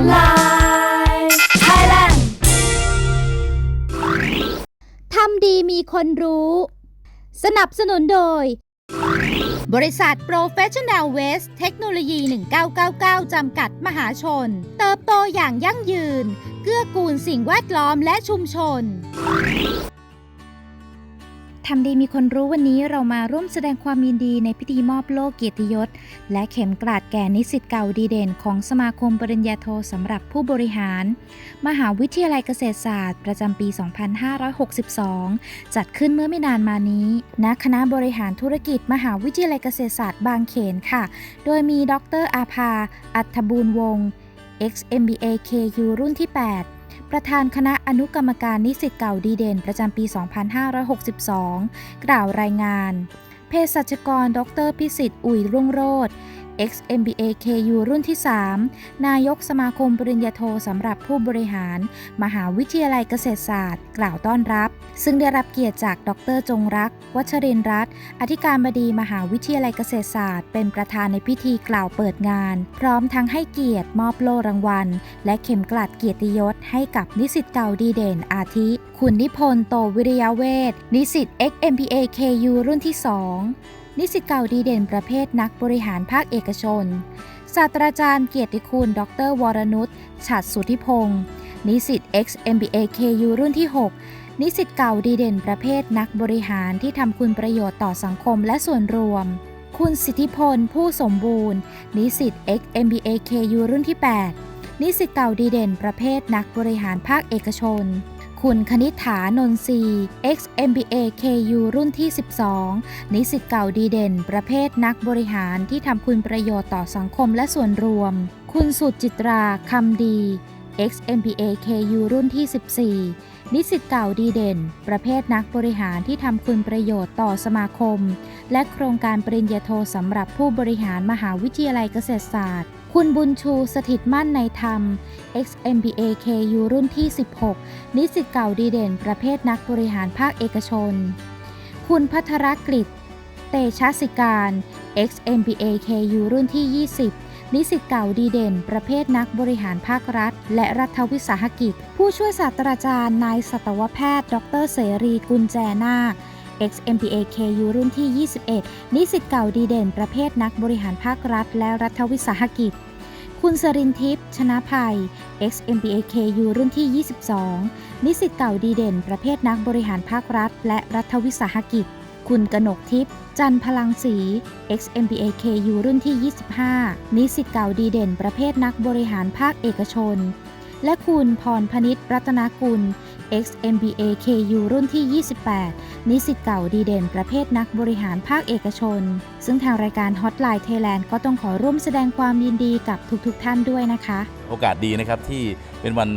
อนไลน์ Thailand ทำดีมีคนรู้ สนับสนุนโดย บริษัท Professional Waste เทคโนโลยี 1999 จำกัดมหาชน เติบโตอย่างยั่งยืน เกื้อกูลสิ่งแวดล้อมและชุมชน ทำดีมีคนรู้วันนี้เรามาร่วมแสดงความยินดีในพิธีมอบโล่เกียรติยศ และเข็มกลาดแก่นิสิตเก่าดีเด่น ของสมาคมปริญญาโทสำหรับผู้บริหาร มหาวิทยาลัยเกษตรศาสตร์ ประจำปี 2562 จัดขึ้นเมื่อไม่นานมานี้ณคณะบริหารธุรกิจ มหาวิทยาลัยเกษตรศาสตร์บางเขนค่ะ โดยมีดรอาภา อัธบูรณ์วงศ์ XMBA KU รุ่นที่ 8 ประธานคณะอนุกรรมการนิสิตเก่าดีเด่นประจำปี 2562 กล่าวรายงานเภสัชกร ดรพิสิทธิ์อุ่ยรุ่งโรธ XMBA KU รุ่นที่ 3 นายกสมาคมปริญญาโทสำหรับผู้บริหาร มหาวิทยาลัยเกษตรศาสตร์ กล่าวต้อนรับ ซึ่งได้รับเกียรติจากดรจงรัก วัชรินรัตน์อธิการบดีมหาวิทยาลัยเกษตรศาสตร์ เป็นประธานในพิธีกล่าวเปิดงาน พร้อมทั้งให้เกียรติมอบโล่รางวัล และเข็มกลัดเกียรติยศให้กับนิสิตเก่าดีเด่นอาทิ คุณนิพนธ์โตวิริยเวทนิสิต XMPA KU รุ่นที่ 2 นิสิตเก่าดีเด่นประเภทนักบริหารภาคเอกชน ศาสตราจารย์เกียรติคุณ ดร วรนุชฉัดสุทธิพงศ์นิสิต XMBA KU รุ่นที่ 6 นิสิตเก่าดีเด่นประเภทนักบริหารที่ทำคุณประโยชน์ต่อสังคมและส่วนรวม คุณสิทธิพล ผู้สมบูรณ์ นิสิต XMBA KU รุ่นที่ 8 นิสิตเก่าดีเด่นประเภทนักบริหารภาคเอกชน คุณคณิฐานนทรี XMBA KU รุ่นที่ 12 นิสิตเก่าดีเด่น ประเภทนักบริหารที่ทำคุณประโยชน์ต่อสังคมและส่วนรวม คุณสุดจิตราคำดี XMBA KU รุ่นที่ 14 นิสิตเก่าดีเด่น ประเภทนักบริหารที่ทำคุณประโยชน์ต่อสมาคม และโครงการปริญญาโทสำหรับผู้บริหารมหาวิทยาลัยเกษตรศาสตร์ คุณบุญชูสถิตมั่นในธรรม XMBA KU รุ่นที่ 16 นิสิตเก่าดีเด่นประเภทนักบริหารภาคเอกชน คุณพัทรกฤษเตชะสิการ XMBA KU รุ่นที่ 20 นิสิตเก่าดีเด่น ประเภทนักบริหารภาครัฐ และรัฐวิสาหกิจ ผู้ช่วยศาสตราจารย์นายสัตวแพทย์ ดร เสรีกุลแจนาค XMPA KU รุ่นที่ 21 นิสิตเก่าดีเด่นประเภทนักบริหารภาครัฐ และรัฐวิสาหกิจ คุณสรินทิพย์ชนะภัย XMPA KU รุ่นที่ 22 นิสิตเก่าดีเด่น ประเภทนักบริหารภาครัฐ และรัฐวิสาหกิจ คุณกนกทิพย์จันพลังศรี XMPA KU รุ่นที่ 25 นิสิตเก่าดีเด่น ประเภทนักบริหารภาคเอกชน และคุณพรพนิษฐ์รัตนกุล XMBA KU รุ่นที่ 28 นิสิตเก่าดีเด่นประเภทนักบริหารภาคเอกชน ซึ่งทางรายการ Hotline Thailand ก็ต้องขอร่วมแสดงความยินดีกับทุกๆทท่านด้วยนะคะ โอกาสดีนะครับที่เป็นวัน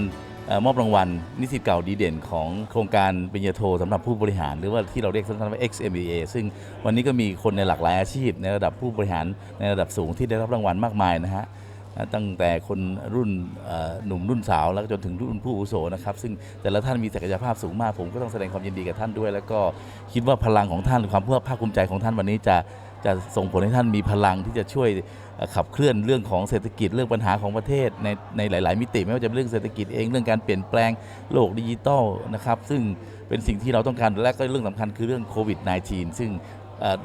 ออมอบรางวัล นิสิตเก่าดีเด่นของโครงการปริญญาโทสำหรับผู้บริหาร หรือว่าที่เราเรียกสั้นๆว่า XMBA ซึ่งวันนี้ก็มีคนในหลากหลายอาชีพ ในระดับผู้บริหารในระดับสูงที่ได้รับรางวัลมากมายนะฮะ นะตั้งแต่คนรุ่นหนุ่มรุ่นสาวแล้วจนถึงรุ่นผู้อุโสนะครับซึ่งแต่ละท่านมีศักยภาพสูงมาก ผมก็ต้องแสดงความยินดีกับท่านด้วย แล้วก็คิดว่าพลังของท่านความภาคภูมิใจของท่านวันนี้จะจะส่งผลให้ท่านมีพลังที่จะช่วยขับเคลื่อนเรื่องของเศรษฐกิจเรื่องปัญหาของประเทศในในหลาย ๆ มิติไม่ว่าจะเป็นเรื่องเศรษฐกิจเองเรื่องการเปลี่ยนแปลงโลกดิจิตอลนะครับซึ่งเป็นสิ่งที่เราต้องการและก็เรื่องสำคัญคือเรื่องโควิด -19 ซึ่ง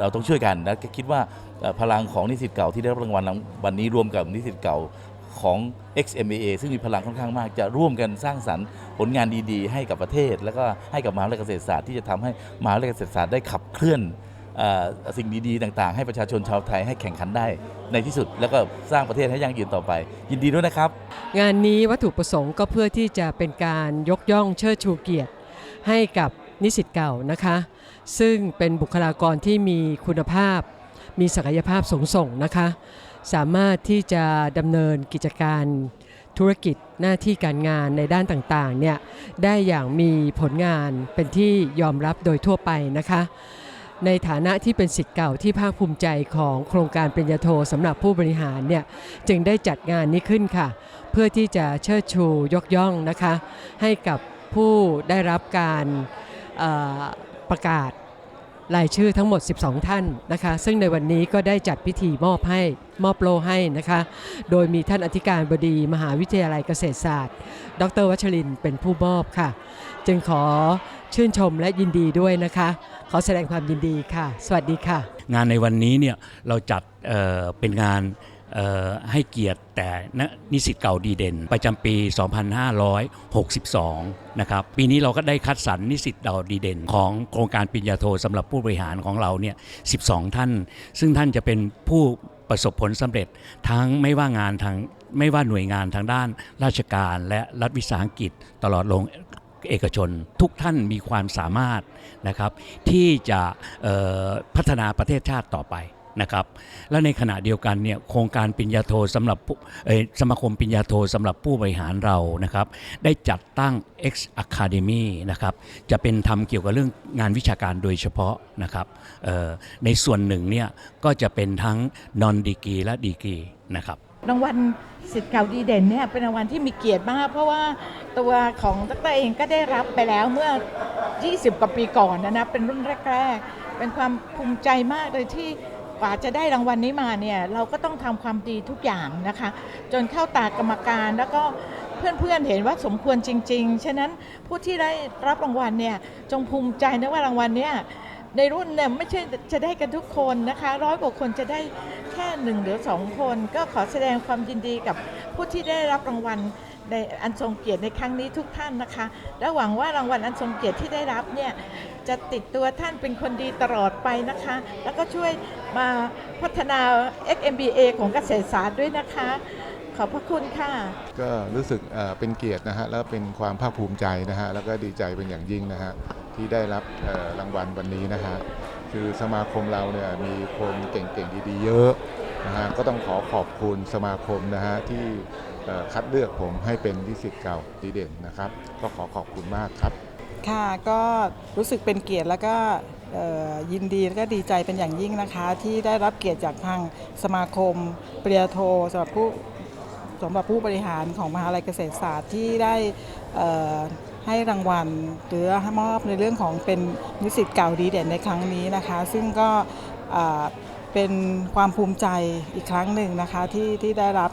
เราต้องช่วยกันและคิดว่าพลังของนิสิตเก่าที่ได้รับรางวัลวันนี้รวมกับนิสิตเก่าของ XMBA ซึ่งมีพลังค่อนข้างมาก จะร่วมกันสร้างสรรค์ผลงานดีๆ ให้กับประเทศ แล้วก็ให้กับมหาวิทยาลัยเกษตรศาสตร์ที่จะทำให้มหาวิทยาลัยเกษตรศาสตร์ได้ขับเคลื่อนอสิ่งดีๆ ต่างๆ ให้ประชาชนชาวไทยให้แข่งขันได้ในที่สุด แล้วก็สร้างประเทศให้ยั่งยืนต่อไป ยินดีด้วยนะครับ งานนี้วัตถุประสงค์ก็เพื่อที่จะเป็นการยกย่องเชิดชูเกียรติให้กับ นิสิตเก่านะคะ ซึ่งเป็นบุคลากรที่มีคุณภาพ มีศักยภาพสูงส่งนะคะ สามารถที่จะดำเนินกิจการธุรกิจหน้าที่การงานในด้านต่างๆเนี่ยได้อย่างมีผลงานเป็นที่ยอมรับโดยทั่วไปนะคะ ในฐานะที่เป็นสิทธิ์เก่าที่ภาคภูมิใจของโครงการปริญญาโทสำหรับผู้บริหารเนี่ยจึงได้จัดงานนี้ขึ้นค่ะ เพื่อที่จะเชิดชูยกย่องนะคะ ให้กับผู้ได้รับการ ประกาศรายชื่อทั้งหมด 12 ท่านนะคะ ซึ่งในวันนี้ก็ได้จัดพิธีมอบให้มอบโลให้นะคะ โดยมีท่านอธิการบดีมหาวิทยาลัยเกษตรศาสตร์ ดรวัชรินเป็นผู้มอบค่ะ จึงขอชื่นชมและยินดีด้วยนะคะ ขอแสดงความยินดีค่ะ สวัสดีค่ะ งานในวันนี้เนี่ยเราจัดเเป็นงาน ให้เกียรติแต่นนิสิตเก่าดีเด่น ประจำปี 2562 นะครับ ปีนี้เราก็ได้คัดสรรนิสิตเก่าดีเด่น ของโครงการปริญญาโทสำหรับผู้บริหารของเราเนี่ย 12 ท่าน ซึ่งท่านจะเป็นผู้ประสบผลสำเร็จทั้งไม่ว่างานทางไม่ว่าหน่วยงานทางด้านราชการและรัฐวิสาหกิจตลอดลงเอกชนทุกท่านมีความสามารถนะครับที่จะพัฒนาประเทศชาติต่อไป นะครับ และในขณะเดียวกันเนี่ยโครงการปิญญาโทสำหรับสมาคมปิญญาโทสำหรับผู้บริหารเรานะครับ ได้จัดตั้ง X Academy นะครับ จะเป็นทำเกี่ยวกับเรื่องงานวิชาการโดยเฉพาะนะครับในส่วนหนึ่งเนี่ยก็จะเป็นทั้ง non degree และ degree นะครับรางวัลสิทธิ์เก่าดีเด่นเนี่ยเป็นรางวัลที่มีเกียรติมาก เพราะว่าตัวของดรเองก็ได้รับไปแล้วเมื่อ 20 กว่าปีก่อนนะนะเป็นรุ่นแรก ๆ เป็นความภูมิใจมากเลยที่ กว่าจะได้รางวัลนี้มาเนี่ยเราก็ต้องทำความดีทุกอย่างนะคะ จนเข้าตากรรมการแล้วก็เพื่อนๆเห็นว่าสมควรจริง ๆ ฉะนั้นผู้ที่ได้รับรางวัลเนี่ยจงภูมิใจนะว่ารางวัลเนี่ยในรุ่นเนี่ยไม่ใช่จะได้กันทุกคนนะคะร้อยกว่าคนจะได้แค่หนึ่งหรือสองคน ก็ขอแสดงความยินดีกับผู้ที่ได้รับรางวัล ในอันทรงเกียรติในครั้งนี้ทุกท่านนะคะ และหวังว่ารางวัลอันทรงเกียรติที่ได้รับเนี่ยจะติดตัวท่านเป็นคนดีตลอดไปนะคะ แล้วก็ช่วยมาพัฒนา XMBA ของเกษตรศาสตร์ด้วยนะคะ ขอบพระคุณค่ะ ก็รู้สึกเป็นเกียรตินะฮะแล้วเป็นความภาคภูมิใจนะฮะแล้วก็ดีใจเป็นอย่างยิ่งนะฮะที่ได้รับรางวัลวันนี้นะฮะคือสมาคมเราเนี่ยมีคนเก่งๆดีๆเยอะ นะฮะก็ต้องขอขอบคุณสมาคมนะฮะที่เอ่อคัดเลือกผมให้เป็นนิสิตเก่าดีเด่นนะครับ ก็ขอขอบคุณมากครับ ค่ะก็รู้สึกเป็นเกียรติแล้วก็เอ่อยินดีและก็ดีใจเป็นอย่างยิ่งนะคะ ที่ได้รับเกียรติจากทางสมาคมปริญญาโทสำหรับผู้สำหรับผู้บริหารของมหาลัยเกษตรศาสตร์ที่ได้เอ่อให้รางวัลหรือมอบในเรื่องของเป็นนิสิตเก่าดีเด่นในครั้งนี้นะคะ ซึ่งก็อ่า เป็นความภูมิใจอีกครั้งหนึ่งนะคะที่ที่ได้รับ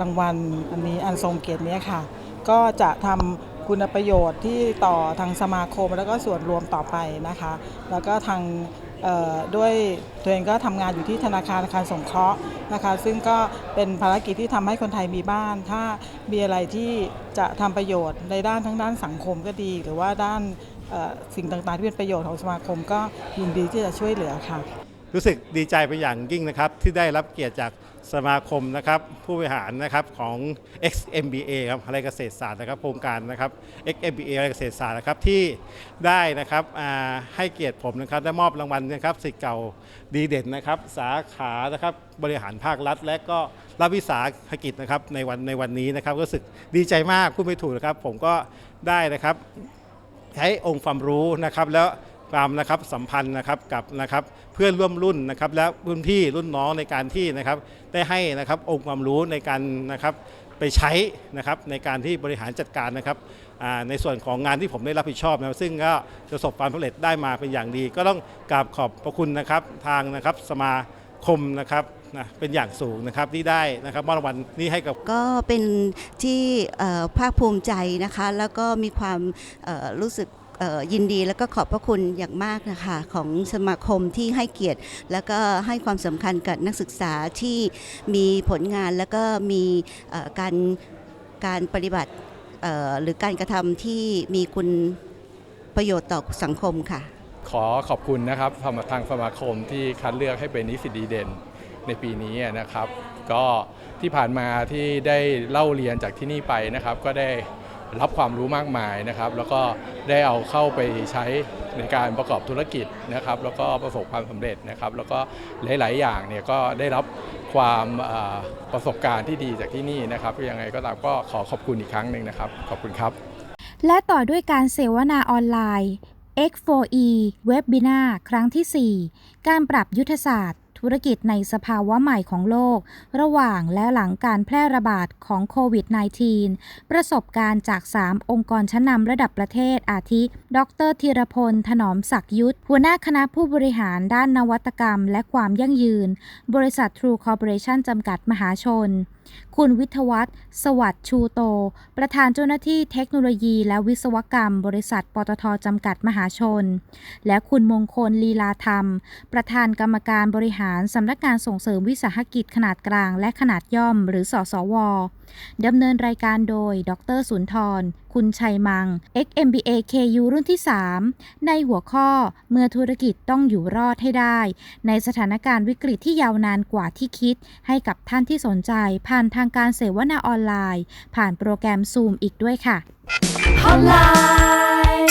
รางวัลอันนี้อันทรงเกียรตินี้ค่ะ ก็จะทำคุณประโยชน์ที่ต่อทางสมาคมแล้วก็ส่วนรวมต่อไปนะคะ แล้วก็ทางด้วยตัวเองก็ทำงานอยู่ที่ธนาคารอาคารสงเคราะห์นะคะ ซึ่งก็เป็นภารกิจที่ทำให้คนไทยมีบ้าน ถ้ามีอะไรที่จะทำประโยชน์ในด้านทั้งด้านสังคมก็ดี หรือว่าด้าน สิ่งต่างๆ ที่เป็นประโยชน์ของสมาคมก็ยินดีที่จะช่วยเหลือค่ะ รู้สึกดีใจเป็นอย่างยิ่งนะครับ ที่ได้รับเกียรติจากสมาคมนะครับ ผู้บริหารนะครับของ XMBA ครับอะไรเกษตรศาสตร์นะครับโครงการนะครับ XMBA อะไรเกษตรศาสตร์นะครับที่ได้นะครับให้เกียรติผมนะครับได้มอบรางวัลนะครับสิทธิ์เก่าดีเด่นนะครับ สาขานะครับบริหารภาครัฐ และก็รัฐวิสาหกิจนะครับในวันในวันนี้นะครับรู้สึกดีใจมากพูดไม่ถูกนะครับ ผมก็ได้นะครับ ใช้องค์ความรู้นะครับแล้วความนะครับสัมพันธ์นะครับกับนะครับเพื่อนร่วมรุ่นนะครับและรุ่นพี่รุ่นน้องในการที่นะครับได้ให้นะครับองค์ความรู้ในการนะครับไปใช้นะครับในการที่บริหารจัดการนะครับในส่วนของงานที่ผมได้รับผิดชอบนะซึ่งก็ประสบความสำเร็จได้มาเป็นอย่างดี ก็ต้องกราบขอบพระคุณนะครับทางนะครับสมาคมนะครับ นะเป็นอย่างสูงนะครับที่ได้นะครับมอบรางวัลนี้ให้กับ ก็เป็นที่เอ่อภาคภูมิใจนะคะ แล้วก็มีความเอ่อรู้สึกเอ่อยินดีแล้วก็ขอบพระคุณอย่างมากนะคะของสมาคมที่ให้เกียรติ แล้วก็ให้ความสำคัญกับนักศึกษาที่มีผลงานแล้วก็มีเอ่อการการปฏิบัติเอ่อหรือการกระทำที่มีคุณประโยชน์ต่อสังคมค่ะ ขอขอบคุณนะครับทางทางสมาคมที่คัดเลือกให้เป็นนิสิตดีเด่น ในปีนี้นะครับ ก็ที่ผ่านมาที่ได้เล่าเรียนจากที่นี่ไปนะครับ ก็ได้รับความรู้มากมายนะครับ แล้วก็ได้เอาเข้าไปใช้ในการประกอบธุรกิจนะครับ แล้วก็ประสบความสำเร็จนะครับ แล้วก็หลาย ๆ อย่างเนี่ยก็ได้รับความประสบการณ์ที่ดีจากที่นี่นะครับยังไงก็ตามก็ขอขอบคุณอีกครั้งหนึ่งนะครับ ขอบคุณครับ และต่อด้วยการเสวนาออนไลน์ X4E Webinar ครั้งที่ 4 การปรับยุทธศาสตร์ ธุรกิจในสภาวะใหม่ของโลก ระหว่างและหลังการแพร่ระบาดของโควิด -19 ประสบการณ์จาก 3 องค์กรชั้นนำระดับประเทศอาทิ ดรธีรพล ถนอมศักยุทธ หัวหน้าคณะผู้บริหารด้านนวัตกรรม และความยั่งยืน บริษัททรูคอร์ปอเรชั่นจำกัดมหาชน คุณวิทวัฒน์สวัสดิ์ชูโต ประธานเจ้าหน้าที่เทคโนโลยี และวิศวกรรม บริษัท ปตทจำกัดมหาชน และคุณมงคลลีลาธรรม ประธานกรรมการบริหารสำนักงานส่งเสริมวิสาหกิจขนาดกลางและขนาดย่อม หรือสสวดำเนินรายการโดย ดรสุนทร คุณชัยมัง XMBA KU รุ่นที่ 3 ในหัวข้อเมื่อธุรกิจต้องอยู่รอดให้ได้ ในสถานการณ์วิกฤตที่ยาวนานกว่าที่คิด ให้กับท่านที่สนใจ ผ่านทางการเสวนาออนไลน์ ผ่านโปรแกรม Zoom อีกด้วยค่ะ Hotline